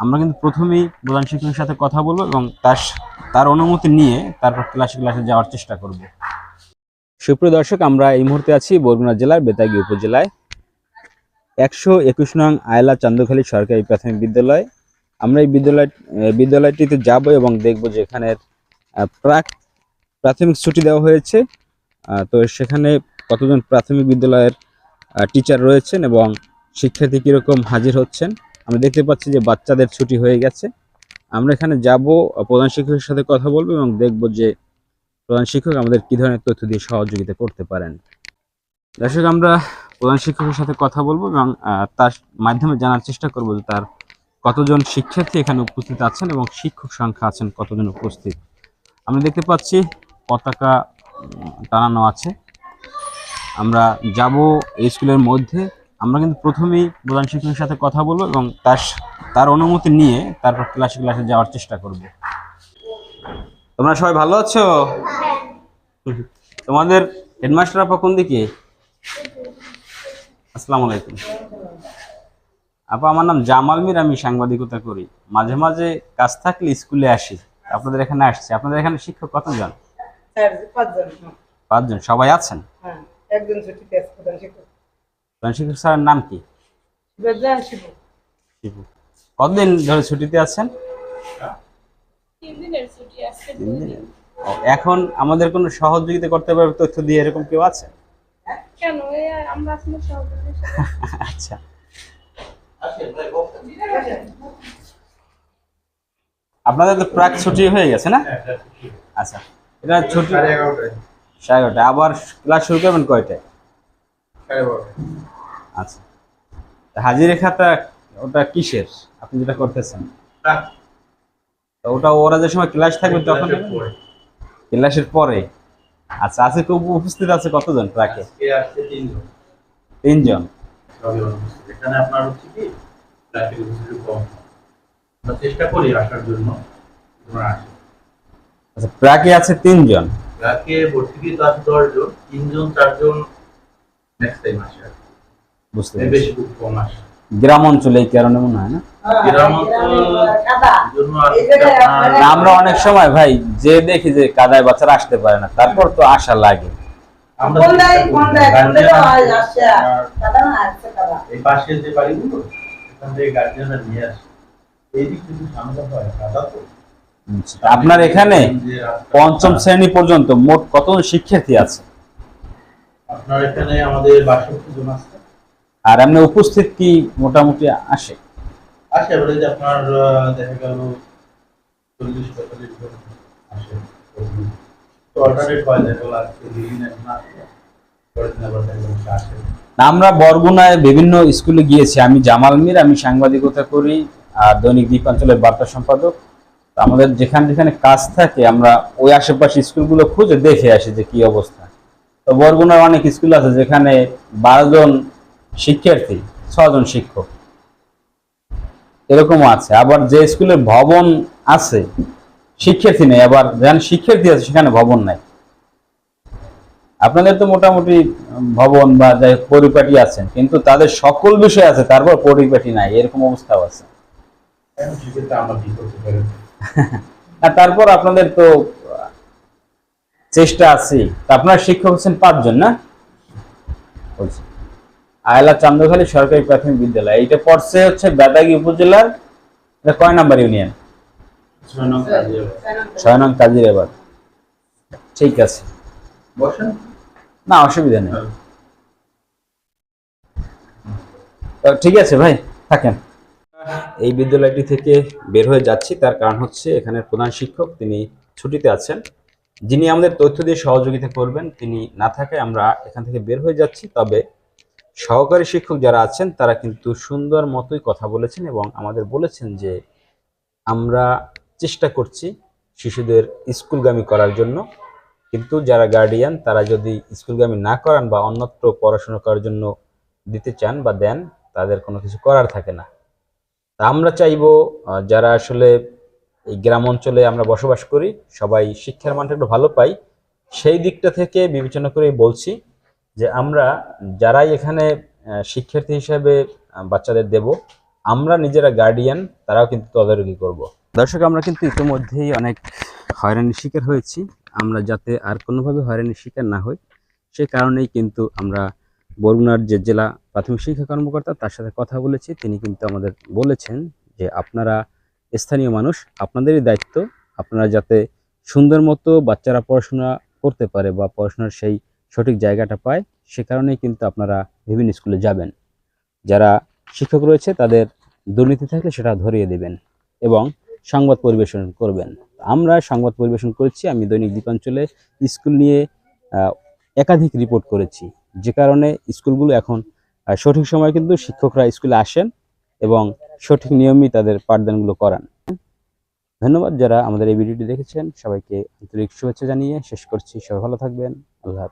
আমরা কিন্তু প্রথমেই প্রধান শিক্ষকের সাথে কথা বলব এবং তার তার অনুমতি নিয়ে তারপর ক্লাসে ক্লাসে যাওয়ার চেষ্টা করব। সুপ্রিয় দর্শক, আমরা এই মুহূর্তে আছি বরগুনা জেলার বেতাগী উপজেলায়। একশো একুশ নং আয়লা চান্দখালী সরকারি প্রাথমিক বিদ্যালয়। আমরা এই বিদ্যালয় বিদ্যালয়টিতে যাব এবং দেখব যে এখানের প্রাক প্রাথমিক ছুটি দেওয়া হয়েছে। তো সেখানে কতজন প্রাথমিক বিদ্যালয়ের টিচার রয়েছেন এবং শিক্ষার্থী কীরকম হাজির হচ্ছেন? আমরা দেখতে পাচ্ছি যে বাচ্চাদের ছুটি হয়ে গেছে। আমরা এখানে যাব, প্রধান শিক্ষকের সাথে কথা বলব এবং দেখব যে প্রধান শিক্ষক আমাদের কি ধরনের তথ্য দিয়ে সহযোগিতা করতে পারেন। দর্শক, আমরা প্রধান শিক্ষকের সাথে কথা বলব এবং তার মাধ্যমে জানার চেষ্টা করব যে তার কতজন শিক্ষার্থী এখানে উপস্থিত আছেন এবং শিক্ষক সংখ্যা আছেন কতজন উপস্থিত। আমরা দেখতে পাচ্ছি পতাকা টানানো আছে। আমরা যাব এই স্কুলের মধ্যে। আমরা কিন্তু প্রথমেই প্রধান শিক্ষকের সাথে কথা বলব এবং তার তার অনুমতি নিয়ে তারপর ক্লাসে ক্লাসে যাওয়ার চেষ্টা করব। তোমরা সবাই ভালো আছো? তোমাদের হেডমাস্টার আপা কোন দিকে? আসসালামু আলাইকুম। আপা আমার নাম জামাল মির আমি সাংবাদিকতা করি। মাঝে মাঝে কাজ থাকলে স্কুলে আসি। আপনাদের এখানে আসছি। আপনাদের এখানে শিক্ষক কতজন? পাঁচজন। সবাই আছেন? হ্যাঁ একজন ছুটিতে আছে প্রধান শিক্ষক। প্রধান শিক্ষক স্যারের নাম কি? শিবু। কতদিন ধরে ছুটিতে আছেন? এখন আমাদের কোনো সহযোগিতা করতে পারবে তথ্য দিয়ে এরকম কেউ আছে সহযোগী আচ্ছা। আপনাদের তো প্রাক ছুটি হয়ে গেছে না? আচ্ছা এটা ছুটি সাড়ে এগারোটা আবার ক্লাস শুরু করবেন কয়টায়? আচ্ছা। তা খাতা ওটা কিসের? আপনি যেটা করতেছেন। ওটা ওরা যে সময় ক্লাস থাকবে তখন ক্লাসের পরে। আচ্ছা আছে উপস্থিত আছে কতজন প্রাকে তিনজন। এখানে আপনার হচ্ছে কি ট্রাফিক উপস্থিতি কম। চেষ্টা করি আসার জন্য আচ্ছা আছে তিনজন। রাকে ভর্তি আছে দশজন তিনজন চারজন নেক্সট টাইম আসে বুঝতে এর পেরেছি। বেশি খুব কম আসে গ্রাম অঞ্চলে এই কারণে মনে হয় না? আপনার না, আমরা অনেক সময় ভাই যে দেখি যে কাদায় বাচ্চারা আসতে পারে না তারপর তো আশা লাগে। হয় তো। আপনার এখানে পঞ্চম শ্রেণি পর্যন্ত মোট কত শিক্ষার্থী আছে? আপনার এখানে আমাদের বাষট্টি জন আছে আর এমনি উপস্থিত কি মোটামুটি আসে? আসে আপনার দেখা গেল চল্লিশ পঁয়তাল্লিশ জন আসে। তো অল্টারনেট হয় দেখা গেল আজকে দুদিন আসে আমরা বরগুনায় বিভিন্ন স্কুলে গিয়েছি। আমি জামাল মির আমি সাংবাদিকতা করি আর দৈনিক দ্বীপাঞ্চলের বার্তা সম্পাদক। আমাদের যেখানে যেখানে কাজ থাকে আমরা ওই আশেপাশে স্কুলগুলো খুঁজে দেখে আসি যে কি অবস্থা। তো বরগুনার অনেক স্কুল আছে যেখানে বারো জন শিক্ষার্থী ছজন শিক্ষক। এরকমও আছে। আবার যে স্কুলে ভবন আছে শিক্ষার্থী নেই। আবার যেখানে শিক্ষার্থী আছে সেখানে ভবন নাই। আপনাদের তো মোটামুটি ভবন বা যাই পরিপাটি আছেন কিন্তু তাদের সকল বিষয় আছে তারপর পরিপাটি নাই। এরকম অবস্থাও আছে। তারপর আপনাদের তো চেষ্টা আছে। তা আপনার শিক্ষক হচ্ছেন পাঁচজন না? আয়লা চান্দখালী সরকারি প্রাথমিক বিদ্যালয়। এইটা পড়ছে হচ্ছে বেদাগী উপজেলার কয় নাম্বার ইউনিয়ন? ছয় নং কাজির এবার ঠিক আছে। না অসুবিধা নেই। ঠিক আছে ভাই থাকেন। এই বিদ্যালয়টি থেকে বের হয়ে যাচ্ছি। তার কারণ হচ্ছে এখানের প্রধান শিক্ষক তিনি ছুটিতে আছেন। যিনি আমাদের তথ্য দিয়ে সহযোগিতা করবেন, তিনি না থাকায় আমরা এখান থেকে বের হয়ে যাচ্ছি। তবে সহকারী শিক্ষক যারা আছেন, তারা কিন্তু সুন্দর মতোই কথা বলেছেন এবং আমাদের বলেছেন যে আমরা চেষ্টা করছি শিশুদের স্কুলগামী করার জন্য। কিন্তু যারা গার্ডিয়ান তারা যদি স্কুলগামী না করান বা অন্যত্র পড়াশোনা করার জন্য দিতে চান বা দেন, তাদের কোনো কিছু করার থাকে না। তা আমরা চাইব যারা আসলে এই গ্রাম অঞ্চলে আমরা বসবাস করি, সবাই শিক্ষার মানটা একটু ভালো পাই। সেই দিকটা থেকে বিবেচনা করেই বলছি যে আমরা যারাই এখানে শিক্ষার্থী হিসাবে বাচ্চাদের দেব, আমরা নিজেরা গার্ডিয়ান তারাও কিন্তু তদারকি করব। দর্শক, আমরা কিন্তু ইতিমধ্যেই অনেক হয়রানির শিকার হয়েছি। আমরা যাতে আর কোনোভাবে হয়রানির শিকার না হই, সে কারণেই কিন্তু আমরা বরগুনার যে জেলা প্রাথমিক শিক্ষা কর্মকর্তা, তার সাথে কথা বলেছি। তিনি কিন্তু আমাদের বলেছেন যে আপনারা স্থানীয় মানুষ, আপনাদেরই দায়িত্ব। আপনারা যাতে সুন্দর মতো বাচ্চারা পড়াশোনা করতে পারে বা পড়াশোনার সেই সঠিক জায়গাটা পায়, সে কারণেই কিন্তু আপনারা বিভিন্ন স্কুলে যাবেন। যারা শিক্ষক রয়েছে, তাদের দুর্নীতি থাকলে সেটা ধরিয়ে দেবেন এবং সংবাদ পরিবেশন করবেন। আমরা সংবাদ পরিবেশন করেছি, আমি দৈনিক দ্বীপাঞ্চলে স্কুল নিয়ে একাধিক রিপোর্ট করেছি। যে কারণে স্কুলগুলো এখন সঠিক সময় কিন্তু শিক্ষকরা স্কুলে আসেন এবং সঠিক নিয়মই তাদের পাঠদানগুলো করান। ধন্যবাদ যারা আমাদের এই ভিডিওটি দেখেছেন। সবাইকে আন্তরিক শুভেচ্ছা জানিয়ে শেষ করছি। সবাই ভালো থাকবেন। আল্লাহ।